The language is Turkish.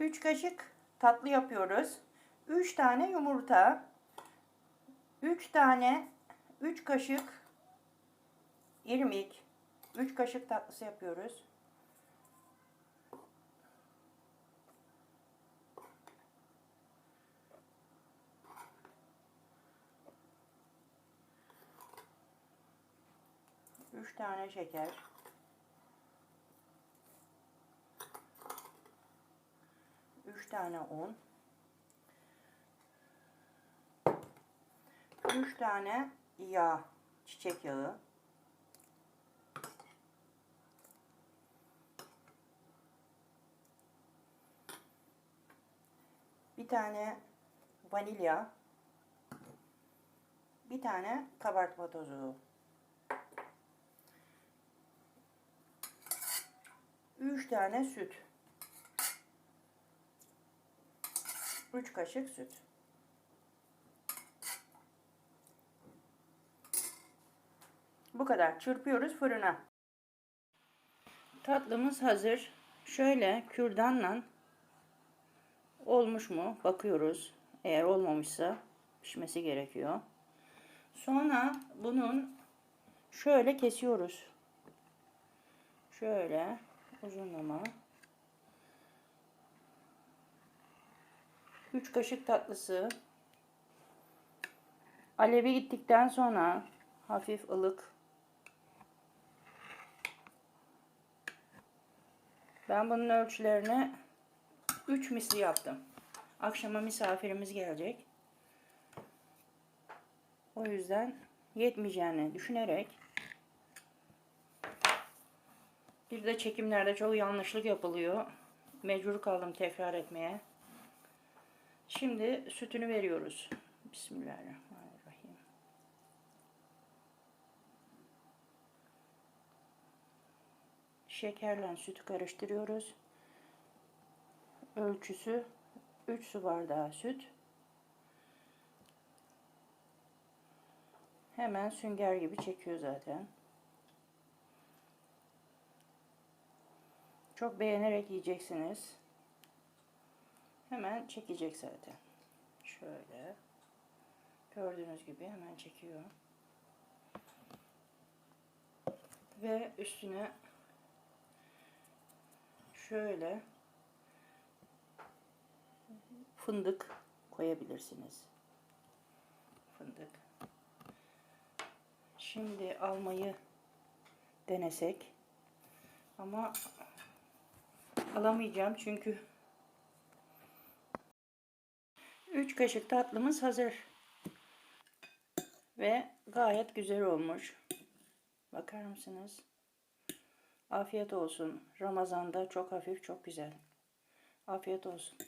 3 kaşık tatlı yapıyoruz. 3 tane yumurta. 3 tane 3 kaşık irmik. 3 kaşık tatlısı yapıyoruz. Üç tane şeker. Üç tane un. Üç tane yağ, çiçek yağı. Bir tane vanilya. Bir tane kabartma tozu. 3 tane süt. 3 kaşık süt. Bu kadar. Çırpıyoruz fırına. Tatlımız hazır. Şöyle kürdanla olmuş mu bakıyoruz. Eğer olmamışsa pişmesi gerekiyor. Sonra bunun şöyle kesiyoruz. Şöyle uzunlama. 3 kaşık tatlısı. Alevi gittikten sonra hafif ılık. Ben bunun ölçülerini 3 misli yaptım. Akşama misafirimiz gelecek. O yüzden yetmeyeceğini düşünerek bir de çekimlerde çok yanlışlık yapılıyor. Mecbur kaldım tekrar etmeye. Şimdi sütünü veriyoruz. Bismillahirrahmanirrahim. Şekerle sütü karıştırıyoruz. Ölçüsü 3 su bardağı süt. Hemen sünger gibi çekiyor zaten. Çok beğenerek yiyeceksiniz. Hemen çekecek zaten. Şöyle. Gördüğünüz gibi hemen çekiyor. Ve üstüne şöyle fındık koyabilirsiniz. Fındık. Şimdi almayı denesek. Ama alamayacağım çünkü 3 kaşık tatlımız hazır. Ve gayet güzel olmuş. Bakar mısınız? Afiyet olsun. Ramazanda çok hafif, çok güzel. Afiyet olsun.